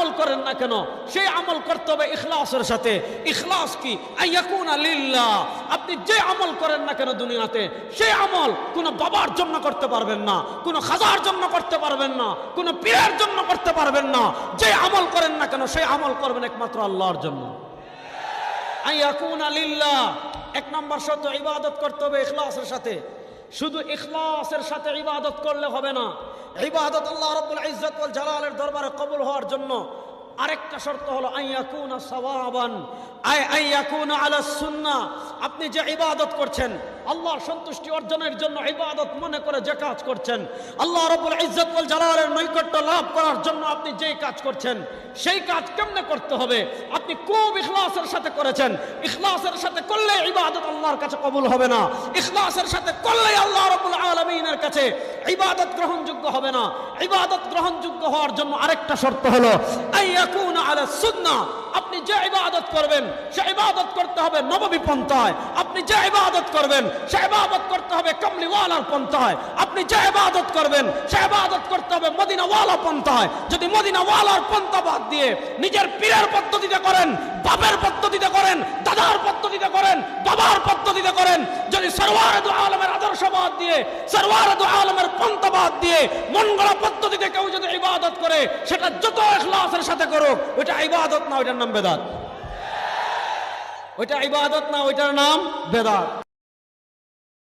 আমল করেন না কেন? সেই আমল করতে হবে ইখলাসের সাথে। ইখলাস কি? লিল্লাহ। আপনি যে আমল করেন না কেন দুনিয়াতে? সেই আমল কোনো বাবার জন্য করতে পারবেন না, কোনো খাজার জন্য করতে পারবেন না, কোনো পীরের জন্য করতে পারবেন না। যে আমল করেন না কেন, সেই আমল করবেন একমাত্র আল্লাহর জন্য। আইয়াকুনা লিল্লাহ। এক নম্বর শর্ত, ইবাদত করতে হবে ইখলাসের সাথে। শুধু ইখলাসের সাথে ইবাদত করলে হবে না। ইবাদত আল্লাহ রব্বুল ইজ্জত জালালের দরবারে কবুল হওয়ার জন্য আরেকটা শর্ত হলো আই আপনি যে ইবাদত করছেন, আল্লাহর সন্তুষ্টি অর্জনের জন্য ইবাদত মনে করে যে কাজ করছেন, আল্লাহ রাব্বুল জালালের নৈকট্য লাভ করার জন্য আপনি যেই কাজ করছেন, সেই কাজ কেমনে করতে হবে? আপনি খুব ইখলাসের সাথে করেছেন, ইখলাসের সাথে করলে ইবাদত আল্লাহর কাছে কবুল হবে না, ইখলাসের সাথে করলে আল্লাহ রাব্বুল আলামিনের কাছে ইবাদত গ্রহণযোগ্য হবে না। ইবাদত গ্রহণযোগ্য হওয়ার জন্য আরেকটা শর্ত হলো আপনি যে ইবাদত করবেন, সে ইবাদত করতে হবে নববী পন্থায়। আপনি যে ইবাদত করবেন, সে ইবাদত করতে হবে কমলিওয়ালার পন্থায়। আপনি যে ইবাদত করবেন, সে ইবাদত করতে হবে মদিনাওয়ালা পন্থায়। যদি মদিনাওয়ালার পন্থা বাদ দিয়ে নিজের পীরের পদ্ধতিতে করেন, বাপের পদ্ধতিতে করেন, দাদার পদ্ধতিতে করেন, বাবার পদ্ধতিতে করেন, যদি সরওয়ার দু বাদ দিয়ে সরওয়ার দু আলমের পন্থবাদ দিয়ে মন পদ্ধতিতে কেউ যদি ইবাদত করে, সেটা যত এখলাসের সাথে করুক, ওইটা ইবাদত না, ওইটার নাম বেদাত। ওইটা ইবাদত না, ওইটার নাম বেদাত।